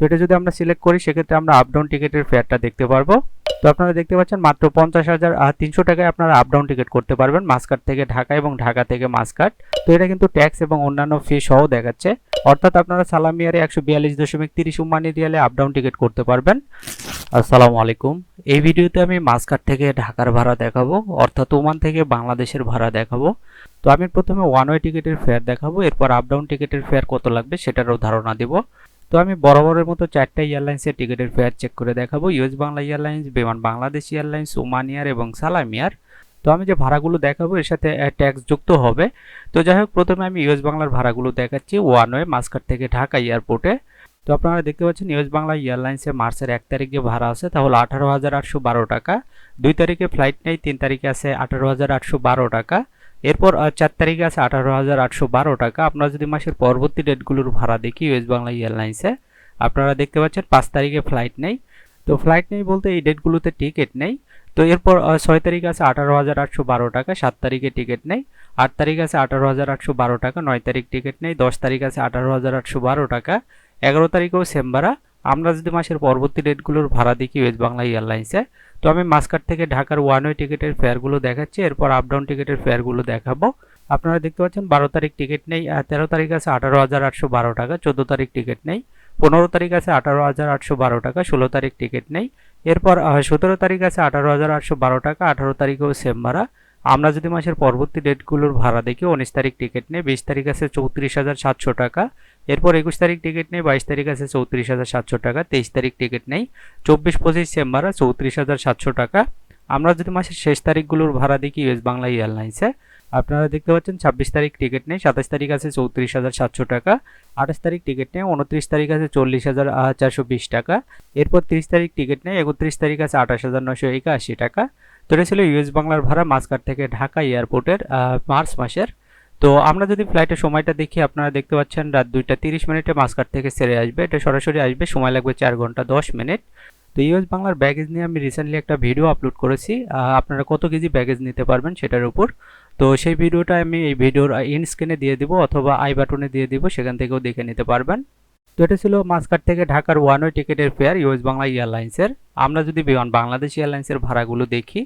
তো এটা যদি আমরা সিলেক্ট করি, সেক্ষেত্রে আমরা আপ ডাউন টিকিটের ফেয়ারটা দেখতে পারব। তো আপনারা দেখতে পাচ্ছেন, মাত্র পঞ্চাশ হাজার তিনশো টাকায় আপনারা আপ ডাউন টিকিট করতে পারবেন মাসকাট থেকে ঢাকা এবং ঢাকা থেকে মাসকাট তো এটা কিন্তু ট্যাক্স এবং অন্যান্য ফি সহ দেখাচ্ছে। অর্থাৎ আপনারা সালামিয়ারে একশো বিয়াল্লিশ দশমিক তিরিশ উম্মানি রিয়ালে আপ ডাউন টিকিট করতে পারবেন। আসসালামু আলাইকুম। এই ভিডিওতে আমি মাসকাট থেকে ঢাকার ভাড়া দেখাবো, অর্থাৎ ওমান থেকে বাংলাদেশের ভাড়া দেখাবো। তো আমি প্রথমে ওয়ান ওয়ে টিকিটের ফেয়ার দেখাবো, এরপর আপ ডাউন টিকিটের ফেয়ার কত লাগবে সেটারও ধারণা দিব। তো আমি বরাবরের মতো চারটা এয়ারলাইন্সের টিকিটের ফেয়ার চেক করে দেখাবো। ইউএস বাংলা এয়ারলাইন্স, বিমান বাংলাদেশ এয়ারলাইন্স, ওমান এয়ার এবং সালামিয়ার তো আমি যে ভাড়াগুলো দেখাবো, এর সাথে ট্যাক্স যুক্ত হবে। তো যাই হোক, প্রথমে আমি ইউএস বাংলার ভাড়াগুলো দেখাচ্ছি ওয়ান ওয়ে মাসকাট থেকে ঢাকা এয়ারপোর্টে। তো আপনারা দেখতে পাচ্ছেন ইউএস বাংলা এয়ারলাইন্সে মার্চের এক তারিখে ভাড়া আছে, তাহলে আঠারো হাজার আটশো বারো টাকা। দুই তারিখে ফ্লাইট নেই, তিন তারিখে আছে আঠারো হাজার আটশো বারো টাকা। এরপর চার তারিখে আছে আঠারো হাজার আটশো বারো টাকা। আপনারা যদি মাসের পরবর্তী ডেটগুলোর ভাড়া দেখি ইউএস বাংলা এয়ারলাইন্সে আপনারা দেখতে পাচ্ছেন পাঁচ তারিখে ফ্লাইট নেই। তো ফ্লাইট নেই বলতে এই ডেটগুলোতে টিকিট নেই। তো এরপর ছয় তারিখ আছে আঠারো হাজার আটশো বারো টাকা, সাত তারিখে টিকিট নেই। আট তারিখ আছে আঠারো হাজার আটশো বারো টাকা, নয় তারিখ টিকিট নেই। দশ তারিখ আছে আঠারো হাজার আটশো বারো টাকা। এগারো তারিখেও সেম ভাড়া। আমরা যদি মাসের পরবর্তী ডেটগুলোর ভাড়া দেখি ওয়েস্ট বাংলা এয়ারলাইন্সে তো আমি মাসকাট থেকে ঢাকার ওয়ান ওয়ে টিকিটের ফেয়ারগুলো দেখাচ্ছি, এরপর আপ ডাউন টিকিটের ফেয়ারগুলো দেখাবো। আপনারা দেখতে পাচ্ছেন বারো তারিখ টিকিট নেই তেরো তারিখ আছে আঠারো হাজার আটশো বারো টাকা, চোদ্দ তারিখ টিকিট নেই, পনেরো তারিখ আছে আঠারো হাজার আটশো বারো টাকা, ষোলো তারিখ টিকিট নেই। এরপর সতেরো তারিখ আছে আঠারো হাজার আটশো বারো টাকা, আঠারো তারিখেও সেম ভাড়া। আমরা যদি মাসের পরবর্তী ডেটগুলোর ভাড়া দেখি, উনিশ তারিখ টিকিট নেই, বিশ তারিখ আছে চৌত্রিশ হাজার সাতশো টাকা এরপর একুশ তারিখ টিকিট নেই, বাইশ তারিখ আছে চৌত্রিশ হাজার সাতশো টাকা, তেইশ তারিখ টিকিট নেই, চব্বিশ পঁচিশ ভাড়া চৌত্রিশ হাজার সাতশো টাকা। আমরা যদি মাসের শেষ তারিখগুলোর ভাড়া দেখি ইউএস বাংলা এয়ারলাইন্সে আপনারা দেখতে পাচ্ছেন ছাব্বিশ তারিখ টিকিট নেই, সাতাশ তারিখ আছে চৌত্রিশ হাজার সাতশো টাকা, আঠাশ তারিখ টিকিট নেই, উনত্রিশ তারিখ আছে চল্লিশ হাজার চারশো বিশ টাকা, এরপর তিরিশ তারিখ টিকিট নেই, একত্রিশ তারিখ আছে আঠাশ হাজার নশো একাশি টাকা। তো এটা ছিল ইউএস বাংলার ভাড়া মাসকাট থেকে ঢাকা এয়ারপোর্টের মার্চ মাসের তো আমরা যদি ফ্লাইটের সময়টা দেখি, আপনারা দেখতে পাচ্ছেন রাত দুইটা তিরিশ মিনিটে মাসকাট থেকে সেরে আসবে। এটা সরাসরি আসবে, সময় লাগবে চার ঘণ্টা দশ মিনিট। তো ইউএস বাংলার ব্যাগেজ নিয়ে আমি রিসেন্টলি একটা ভিডিও আপলোড করেছি। আপনারা কত কেজি ব্যাগেজ নিতে পারবেন সেটার উপর। তো সেই ভিডিওটা আমি এই ভিডিওর ইন স্ক্রিনে দিয়ে দিব অথবা আই বাটনে দিয়ে দিব, সেখান থেকেও দেখে নিতে পারবেন। তো এটা ছিল মাসকাট থেকে ঢাকার ওয়ান ওয়ে টিকিটের ফেয়ার ইউএস বাংলা এয়ারলাইন্সের আমরা যদি বিমান বাংলাদেশ এয়ারলাইন্সের ভাড়াগুলো দেখি,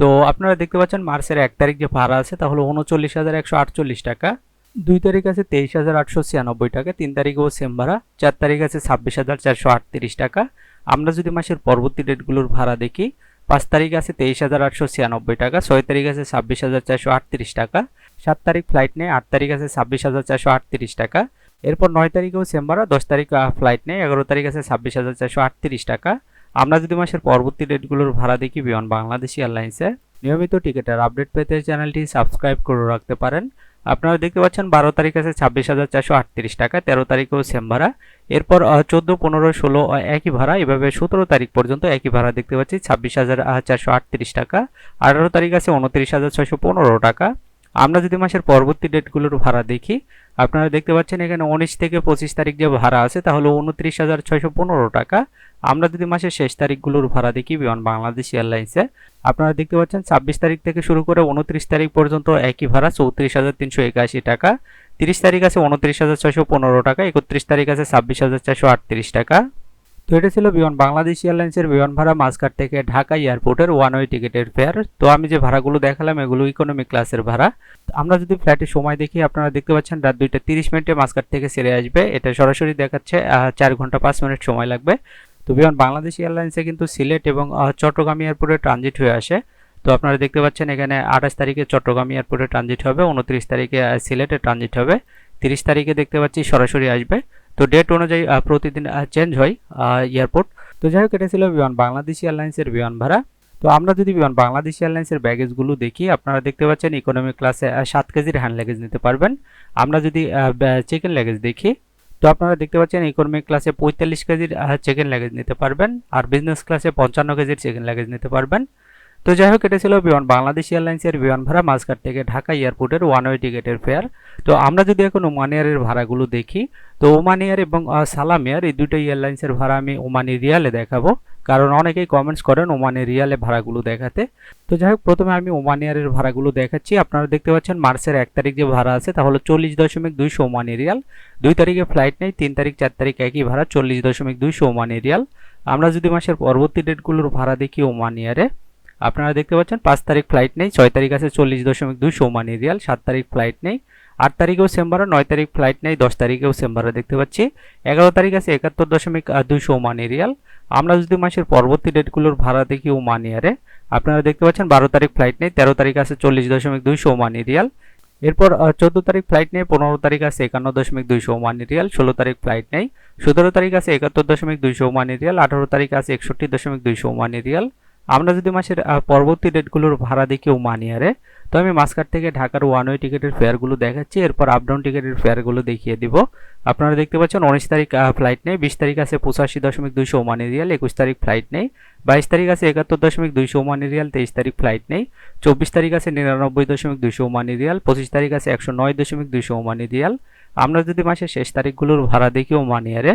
তো আপনারা দেখতে পাচ্ছেন মার্চের এক তারিখ যে ভাড়া আছে তাহলে উনচল্লিশ হাজার একশো আটচল্লিশ টাকা। দুই তারিখ আছে তেইশ হাজার আটশো ছিয়ানব্বই টাকা, তিন তারিখেও সেম ভাড়া, চার তারিখ আছে ছাব্বিশ হাজার চারশো আটত্রিশ টাকা। আমরা যদি মাসের পরবর্তী ডেটগুলোর ভাড়া দেখি, পাঁচ তারিখ আছে তেইশ হাজার আটশো ছিয়ানব্বই টাকা, ছয় তারিখ আছে ছাব্বিশ হাজার চারশো আটত্রিশ টাকা, সাত তারিখ ফ্লাইট নেই আট তারিখ আছে ছাব্বিশ হাজার চারশো আটত্রিশ টাকা। এরপর নয় তারিখেও ভাড়া দশ তারিখ ফ্লাইট নেই, এগারো তারিখ আছে ছাব্বিশ হাজার চারশো আটত্রিশ টাকা। আমরা যদি মাসের পরবর্তী ডেটগুলোর ভাড়া দেখি, বিমান বাংলাদেশ এয়ারলাইন্সে নিয়মিত টিকিটের আপডেট পেতে চ্যানেলটি সাবস্ক্রাইব করে রাখতে পারেন। আপনারা দেখতে পাচ্ছেন বারো তারিখ আছে ছাব্বিশ হাজার চারশো আটত্রিশ টাকা, তেরো তারিখেও সেম ভাড়া। এরপর চোদ্দ, পনেরো, ষোলো একই ভাড়া, এভাবে সতেরো তারিখ পর্যন্ত একই ভাড়া দেখতে পাচ্ছি, ছাব্বিশ হাজার চারশো আটত্রিশ টাকা। আঠারো তারিখ আছে উনত্রিশ হাজার ছয়শো পনেরো টাকা। আমরা যদি মাসের পরবর্তী ডেটগুলোর ভাড়া দেখি, আপনারা দেখতে পাচ্ছেন এখানে উনিশ থেকে পঁচিশ তারিখ যে ভাড়া আছে, তাহলে উনত্রিশ হাজার ছয়শো পনেরো টাকা। আমরা যদি মাসের শেষ তারিখগুলোর ভাড়া দেখি বিমান বাংলাদেশ এয়ারলাইন্সে আপনারা দেখতে পাচ্ছেন ছাব্বিশ তারিখ থেকে শুরু করে উনত্রিশ তারিখ পর্যন্ত একই ভাড়া, চৌত্রিশ হাজার তিনশো একাশি টাকা। তিরিশ তারিখ আছে উনত্রিশ হাজার ছয়শো পনেরো টাকা, একত্রিশ তারিখ আছে ছাব্বিশ হাজার চারশো আটত্রিশ টাকা। তো এটা ছিল বিমান, বাংলাদেশ এয়ারলাইন্সের বিমান ভাড়া মাসকাট থেকে ঢাকা এয়ারপোর্টের ওয়ান ওয়ে টিকিটের ফেয়ার তো আমি যে ভাড়াগুলো দেখালাম, এগুলো ইকোনমি ক্লাসের ভাড়া। আমরা যদি ফ্লাইটের সময় দেখি, আপনারা দেখতে পাচ্ছেন রাত দুইটা তিরিশ মিনিটে মাসকাট থেকে ছেড়ে আসবে। এটা সরাসরি দেখাচ্ছে চার ঘণ্টা পাঁচ মিনিট সময় লাগবে। তো বিমান, বাংলাদেশ এয়ারলাইন্সে কিন্তু সিলেট এবং চট্টগ্রাম এয়ারপোর্টে ট্রানজিট হয়ে আসে। তো আপনারা দেখতে পাচ্ছেন এখানে আঠাশ তারিখে চট্টগ্রাম এয়ারপোর্টে ট্রানজিট হবে, উনত্রিশ তারিখে সিলেটে ট্রানজিট হবে। তিরিশ তারিখে দেখতে পাচ্ছি সরাসরি আসবে। তো ডেট অনুযায়ী প্রতিদিন চেঞ্জ হয় এয়ারপোর্ট তো যাই হোক, এটা ছিল বিমান, বাংলাদেশ এয়ারলাইন্সের বিমান ভাড়া। তো আমরা যদি বিমান, বাংলাদেশ এয়ারলাইন্সের ব্যাগেজগুলো দেখি, আপনারা দেখতে পাচ্ছেন ইকোনমি ক্লাসে সাত কেজির হ্যান্ড লাগেজ নিতে পারবেন। আমরা যদি চিকেন লাগেজ দেখি, তো আপনারা দেখতে পাচ্ছেন ইকোনমিক ক্লাসে পঁয়তাল্লিশ কেজির চিকেন লাগেজ নিতে পারবেন। আর বিজনেস ক্লাসে পঞ্চান্ন কেজির চিকেন লাগেজ নিতে পারবেন। তো যাই হোক এটা ছিল বিমান, বাংলাদেশ এয়ারলাইন্সের বিমান ভাড়া মাঝঘাট থেকে ঢাকা এয়ারপোর্টের ওয়ান ওয়ে টিকিটের ফেয়ার তো আমরা যদি এখন ওমান এয়ারের ভাড়াগুলো দেখি, তো ওমান এয়ার এবং সালাম এয়ার, এই দুটো এয়ারলাইন্সের ভাড়া আমি ওমানি রিয়ালে দেখাবো। কারণ অনেকেই কমেন্টস করেন ওমানের রিয়ালে ভাড়াগুলো দেখাতে। তো যাই হোক প্রথমে আমি ওমান এয়ারের ভাড়াগুলো দেখাচ্ছি। আপনারা দেখতে পাচ্ছেন মার্চের এক তারিখ যে ভাড়া আছে তাহলে চল্লিশ দশমিক দুইশো ওমানি রিয়াল। দুই তারিখে ফ্লাইট নেই, তিন তারিখ, চার তারিখ একই ভাড়া, চল্লিশ দশমিক দুইশো ওমানি রিয়াল। আমরা যদি মাসের পরবর্তী ডেটগুলোর ভাড়া দেখি ওমান ইয়ারে আপনারা দেখতে পাচ্ছেন, পাঁচ তারিখ ফ্লাইট নেই, ছয় তারিখ আছে চল্লিশ দশমিক দুই ওমানি রিয়াল, সাত তারিখ ফ্লাইট নেই, আট তারিখেও সেম্বারে নয় তারিখ ফ্লাইট নেই, দশ তারিখেও সেম্বারে দেখতে পাচ্ছি। এগারো তারিখ আছে একাত্তর দশমিক দুই ওমানি রিয়াল। আমরা যদি মাসের পরবর্তী ডেটগুলোর ভাড়া দেখি ওমান ইয়ারে আপনারা দেখতে পাচ্ছেন বারো তারিখ ফ্লাইট নেই, তেরো তারিখ আছে চল্লিশ দশমিক দুই ওমানি রিয়াল। এরপর চোদ্দ তারিখ ফ্লাইট নেই, পনেরো তারিখ আছে একান্ন দশমিক দুইশো ওমানি রিয়াল, ষোলো তারিখ ফ্লাইট নেই, সতেরো তারিখ আছে একাত্তর দশমিক দুইশো ওমানি রিয়াল, আঠারো তারিখ আছে একষট্টি দশমিক দুইশো ওমানি রিয়াল। আমরা যদি মাসের পরবর্তী ডেটগুলোর ভাড়া দেখি ওমান ইয়ারে তো আমি মাসকাট থেকে ঢাকার ওয়ান ওয়ে টিকিটের ফেয়ারগুলো দেখাচ্ছি, এরপর আপ ডাউন টিকিটের ফেয়ারগুলো দেখিয়ে দিব। আপনারা দেখতে পাচ্ছেন উনিশ তারিখ ফ্লাইট নেই, বিশ তারিখ আছে পঁচাশি দশমিক দুইশো ওমানি রিয়াল, একুশ তারিখ ফ্লাইট নেই, বাইশ তারিখ আছে একাত্তর দশমিক দুইশো ওমানি রিয়াল, তেইশ তারিখ ফ্লাইট নেই, চব্বিশ তারিখ আছে নিরানব্বই দশমিক দুইশো ওমানি রিয়াল, পঁচিশ তারিখ আছে একশো নয় দশমিক দুইশো ওমানি রিয়াল। আমরা যদি মাসের শেষ তারিখগুলোর ভাড়া দেখি ওমানি ইয়ারে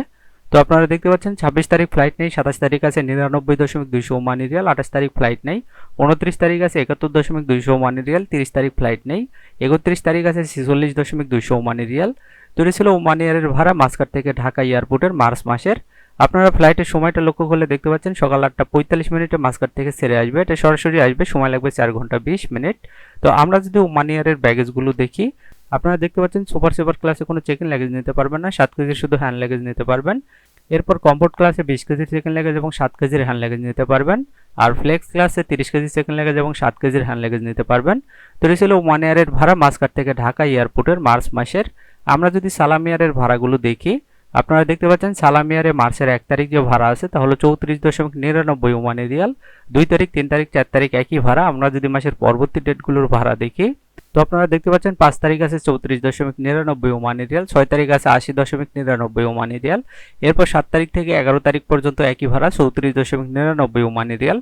তো আপনারা দেখতে পাচ্ছেন, ছাব্বিশ তারিখ ফ্লাইট নেই, সাতাশ তারিখ আছে নিরানব্বই দশমিক দুইশো ওমানি রিয়াল, আঠাশ তারিখ ফ্লাইট নেই, উনত্রিশ তারিখ আছে একাত্তর দশমিক দুইশো ওমানি রিয়াল, তিরিশ তারিখ ফ্লাইট নেই, একত্রিশ তারিখ আছে ছেচল্লিশ দশমিক দুইশো ওমানি রিয়াল। তো এটা ছিল ওমান এয়ারের ভাড়া মাসকাট থেকে ঢাকা এয়ারপোর্টের মার্চ মাসের। আপনারা ফ্লাইটের সময়টা লক্ষ্য করলে দেখতে পাচ্ছেন, সকাল আটটা পঁয়তাল্লিশ মিনিটে মাসকাট থেকে ছেড়ে আসবে, এটা সরাসরি আসবে, সময় লাগবে চার ঘণ্টা বিশ মিনিট। তো আমরা যদি ওমান এয়ারের ব্যাগেজগুলো দেখি, আপনারা দেখতে পাচ্ছেন সুপার সুপার ক্লাসে কোনো চেক লাগেজ নিতে পারবেন না, সাত কেজির শুধু হ্যান্ড লাগেজ নিতে পারবেন। এরপর কম্পোর্ট ক্লাসে বিশ কেজির সেকেন্ড লেগেজ এবং সাত কেজির হ্যান্ড লেগেজ নিতে পারবেন। আর ফ্লেক্স ক্লাসে তিরিশ কেজি সেকেন্ড লেগেজ এবং সাত কেজির হ্যান্ড লেগেজ নিতে পারবেন। তো ছিল ওয়ান ইয়ারের ভাড়া। মাসকাট থেকে ঢাকা এয়ারপোর্টের মার্চ মাসের। আমরা যদি সালাম ইয়ারের ভাড়াগুলো দেখি আপনারা দেখতে পাচ্ছেন সালামিয়ারে মার্চের এক তারিখ যে ভাড়া আছে তাহলে চৌত্রিশ দশমিক নিরানব্বই ওমানি রিয়াল। দুই তারিখ, তিন তারিখ, চার তারিখ একই ভাড়া। আমরা যদি মাসের পরবর্তী ডেটগুলোর ভাড়া দেখি, তো আপনারা দেখতে পাচ্ছেন পাঁচ তারিখ আছে চৌত্রিশ দশমিক নিরানব্বই ওমানি রিয়াল, ছয় তারিখ আছে আশি দশমিক নিরানব্বই ওমানি রিয়াল। এরপর সাত তারিখ থেকে এগারো তারিখ পর্যন্ত একই ভাড়া, চৌত্রিশ দশমিক নিরানব্বই ওমানি রিয়াল।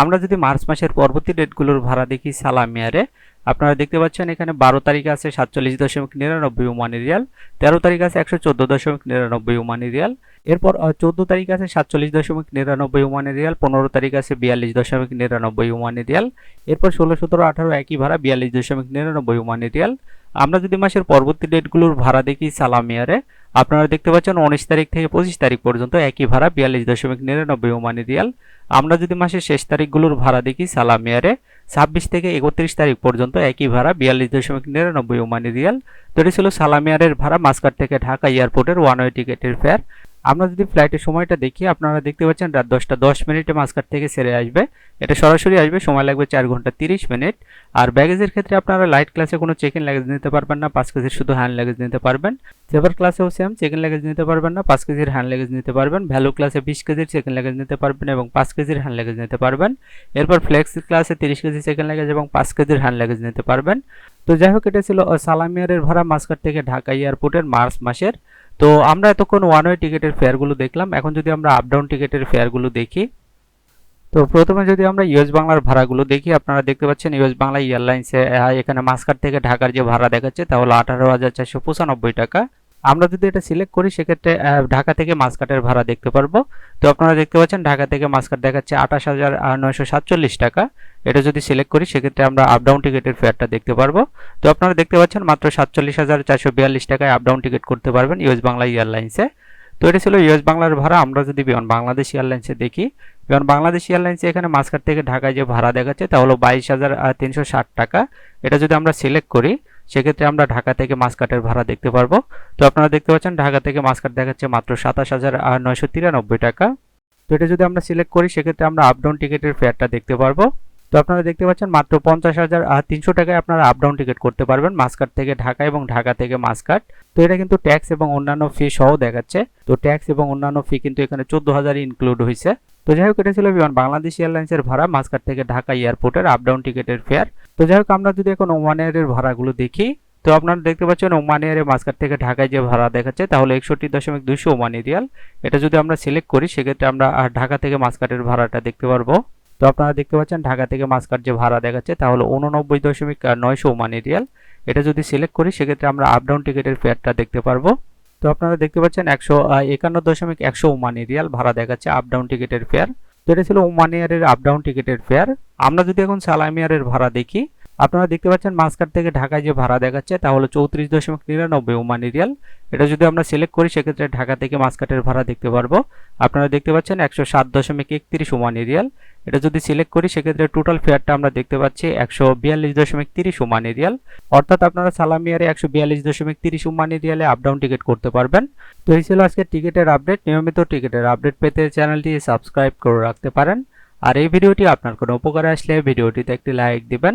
আমরা যদি মার্চ মাসের পরবর্তী ডেটগুলোর ভাড়া দেখি সালামিয়ারে আপনারা দেখতে পাচ্ছেন এখানে বারো তারিখ আছে সাতচল্লিশ দশমিক নিরানব্বই ওমানি রিয়াল, তেরো তারিখ আছে একশো চোদ্দ দশমিক নিরানব্বই ওমানি রিয়াল এরপর চোদ্দ তারিখ আছে সাতচল্লিশ দশমিক নিরানব্বই ওমানি রিয়াল, পনেরো তারিখ আছে বিয়াল্লিশ দশমিক নিরানব্বই ওমানি রিয়াল। এরপর ষোলো সতেরো আঠারো একই ভাড়া, বিয়াল্লিশ দশমিক নিরানব্বই ওমানি রিয়াল। আমরা যদি মাসের পরবর্তী ডেটগুলোর ভাড়া দেখি সালামিয়ারে আপনারা দেখতে পাচ্ছেন উনিশ তারিখ থেকে পঁচিশ তারিখ পর্যন্ত একই ভাড়া, বিয়াল্লিশ দশমিক নিরানব্বই ওমানি রিয়াল। আমরা যদি মাসের শেষ তারিখগুলোর ভাড়া দেখি সালামিয়ারে ছাব্বিশ থেকে একত্রিশ তারিখ পর্যন্ত একই ভাড়া, বিয়াল্লিশ দশমিক নিরানব্বই ওমানি রিয়াল। তো এটি ছিল সালামিয়ারের ভাড়া, মাসকাট থেকে ঢাকা এয়ারপোর্টের ওয়ান ওয়ে টিকেটের ফেয়ার আমরা যদি ফ্লাইটের সময়টা দেখি, আপনারা দেখতে পাচ্ছেন রাত দশটা দশ মিনিটে মাসকাট থেকে সেরে আসবে। এটা সরাসরি আসবে, সময় লাগবে চার ঘণ্টা তিরিশ মিনিট। আর ব্যাগেজের ক্ষেত্রে আপনারা লাইট ক্লাসে কোনো চেক ইন লাগেজ নিতে পারবেন না, পাঁচ কেজির শুধু হ্যান্ড লাগেজ নিতে পারবেন। সেভার ক্লাসেও সেম চেক ইন লাগেজ নিতে পারবেন না, পাঁচ কেজির হ্যান্ড লাগেজ নিতে পারবেন। ভ্যালু ক্লাসে বিশ কেজির চেক ইন লাগেজ নিতে পারবেন এবং পাঁচ কেজির হ্যান্ড লাগেজ নিতে পারবেন। এরপর ফ্লেক্স ক্লাসে তিরিশ কেজি সেকেন্ড লাগেজ এবং পাঁচ কেজির হ্যান্ড লাগেজ নিতে পারবেন। তো যাই হোক, এটা ছিল সালামিয়ারের ভাড়া মাসকাট থেকে ঢাকা এয়ারপোর্টের মার্চ মাসের। তো আমরা এতক্ষণ ওয়ান ওয়ে টিকিটের ফেয়ারগুলো দেখলাম। এখন যদি আমরা আপ ডাউন টিকিটের ফেয়ারগুলো দেখি, তো প্রথমে যদি আমরা ইউএস বাংলার ভাড়াগুলো দেখি, আপনারা দেখতে পাচ্ছেন ইউএস বাংলা এয়ারলাইন্সে এখানে মাসকাট থেকে ঢাকার যে ভাড়া দেখাচ্ছে তাহলে আঠারো হাজার চারশো পঁচানব্বই টাকা। আমরা যদি এটা সিলেক্ট করি, সেক্ষেত্রে ঢাকা থেকে মাসকাটের ভাড়া দেখতে পারব। তো আপনারা দেখতে পাচ্ছেন, ঢাকা থেকে মাসকাট দেখাচ্ছে আঠাশ হাজার নয়শো সাতচল্লিশ টাকা। এটা যদি সিলেক্ট করি, সেক্ষেত্রে আমরা আপডাউন টিকিটের ফেয়ারটা দেখতে পারব। তো আপনারা দেখতে পাচ্ছেন, মাত্র সাতচল্লিশ হাজার চারশো বিয়াল্লিশ টাকায় আপ ডাউন টিকিট করতে পারবেন ইউএস বাংলা এয়ারলাইন্সে তো এটা ছিল ইউএস বাংলার ভাড়া। আমরা যদি বিমান বাংলাদেশ এয়ারলাইন্সে দেখি বিমান বাংলাদেশ এয়ারলাইন্সে এখানে মাসকাট থেকে ঢাকায় যে ভাড়া দেখাচ্ছে, তা হলো বাইশ হাজার তিনশো ষাট টাকা। এটা যদি আমরা সিলেক্ট করি সেক্ষেত্রে আমরা ঢাকা থেকে মাসকাটের ভাড়া দেখতে পারব। তো আপনারা দেখতে পাচ্ছেন, ঢাকা থেকে মাসকাট দেখাচ্ছে মাত্র সাতাশ হাজার নয়শো তিরানব্বই টাকা। তো এটা যদি আমরা সিলেক্ট করি, সেক্ষেত্রে আমরা আপডাউন টিকিটের ফেয়ারটা দেখতে পারব। তো আপনারা দেখতে পাচ্ছেন, মাত্র পঞ্চাশ হাজার তিনশো টাকায় আপনারা আপ ডাউন টিকিট করতে পারবেন মাসকাট থেকে ঢাকা এবং ঢাকা থেকে মাসকাট। তো এটা কিন্তু ট্যাক্স এবং অন্যান্য ফি সহ দেখাচ্ছে। তো ট্যাক্স এবং অন্যান্য ফি কিন্তু এখানে চোদ্দ হাজার ইনক্লুড হয়েছে তো যাই হোক এটা ছিল বিমান বাংলাদেশ এয়ারলাইন্সের ভাড়া মাসকাট থেকে ঢাকা এয়ারপোর্টের আপ ডাউন টিকিটের ফেয়ার তো যাই হোক আমরা যদি এখন ওমান এয়ারের ভাড়াগুলো দেখি, তো আপনারা দেখতে পাচ্ছেন ওমান এয়ারে মাসকাট থেকে ঢাকায় যে ভাড়া দেখাচ্ছে, তাহলে একষট্টি দশমিক দুশো ওমানি রিয়াল। এটা যদি আমরা সিলেক্ট করি, সেক্ষেত্রে আমরা ঢাকা থেকে মাসকাটের ভাড়াটা দেখতে পারব। তো আপনারা দেখতে পাচ্ছেন ঢাকা থেকে মাসকাট যে ভাড়া দেখাচ্ছে, তাহলে উননব্বই দশমিক নয়শো ওমানি রিয়াল। এটা যদি সিলেক্ট করি, সেক্ষেত্রে আমরা আপ ডাউন টিকিটের ফেয়ারটা দেখতে পারব। তো আপনারা দেখতে পাচ্ছেন একশো একান্ন দশমিক একশো ওমানি রিয়াল, ভাড়া দেখাচ্ছে আপ ডাউন টিকিটের ফেয়ার তো এটা ছিল ওমান এয়ারের আপ ডাউন টিকিটের ফেয়ার আমরা যদি এখন সালাম এয়ারের ভাড়া দেখি আপনারা দেখতে পাচ্ছেন মাসকাট থেকে ঢাকায় যে ভাড়া দেখাচ্ছে, তা হলো চৌত্রিশ দশমিক নিরানব্বই ওমানি রিয়াল এটা যদি আমরা সিলেক্ট করি, সেক্ষেত্রে ঢাকা থেকে মাসকাটের ভাড়া দেখতে পারব। আপনারা দেখতে পাচ্ছেন একশো সাত দশমিক একত্রিশ ওমানি রিয়াল এটা যদি সিলেক্ট করি, সেক্ষেত্রে টোটাল ফেয়ারটা আমরা দেখতে পাচ্ছি একশো বিয়াল্লিশ দশমিক তিরিশ ওমানি রিয়াল অর্থাৎ আপনারা সালামিয়ারে একশো বিয়াল্লিশ দশমিক তিরিশ ওমানি রিয়ালে আপ ডাউন টিকিট করতে পারবেন। তো এই ছিল আজকে টিকিটের আপডেট নিয়মিত টিকিটের আপডেট পেতে চ্যানেলটি সাবস্ক্রাইব করে রাখতে পারেন। আর এই ভিডিওটি আপনার কোনো উপকারে আসলে ভিডিওটিতে একটি লাইক দিবেন।